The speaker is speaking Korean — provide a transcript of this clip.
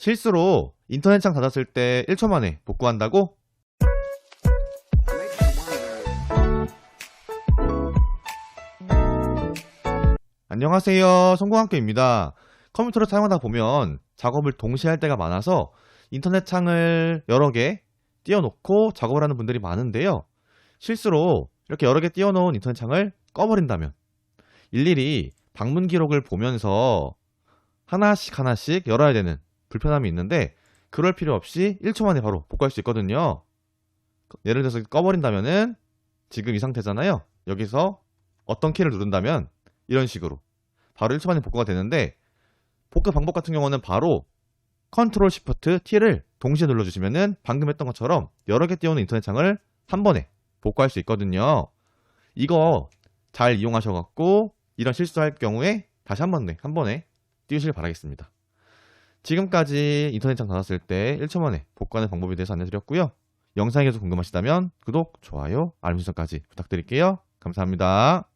실수로 인터넷창 닫았을 때 1초 만에 복구한다고? 안녕하세요. 성공학교입니다. 컴퓨터를 사용하다 보면 작업을 동시에 할 때가 많아서 인터넷 창을 여러 개 띄워놓고 작업을 하는 분들이 많은데요. 실수로 이렇게 여러 개 띄워놓은 인터넷 창을 꺼버린다면 일일이 방문 기록을 보면서 하나씩 하나씩 열어야 되는 불편함이 있는데 그럴 필요 없이 1초 만에 바로 복구할 수 있거든요. 예를 들어서 꺼버린다면은 지금 이 상태잖아요. 여기서 어떤 키를 누른다면 이런 식으로 바로 1초 만에 복구가 되는데 복구 방법 같은 경우는 바로 컨트롤 시프트 T를 동시에 눌러주시면은 방금 했던 것처럼 여러 개 띄우는 인터넷 창을 한 번에 복구할 수 있거든요. 이거 잘 이용하셔갖고 이런 실수할 경우에 다시 한 번에 한 번에 띄우시길 바라겠습니다. 지금까지 인터넷 창 닫았을 때 1초 만에 복구하는 방법에 대해서 안내드렸고요. 영상이 계속 궁금하시다면 구독, 좋아요, 알림 설정까지 부탁드릴게요. 감사합니다.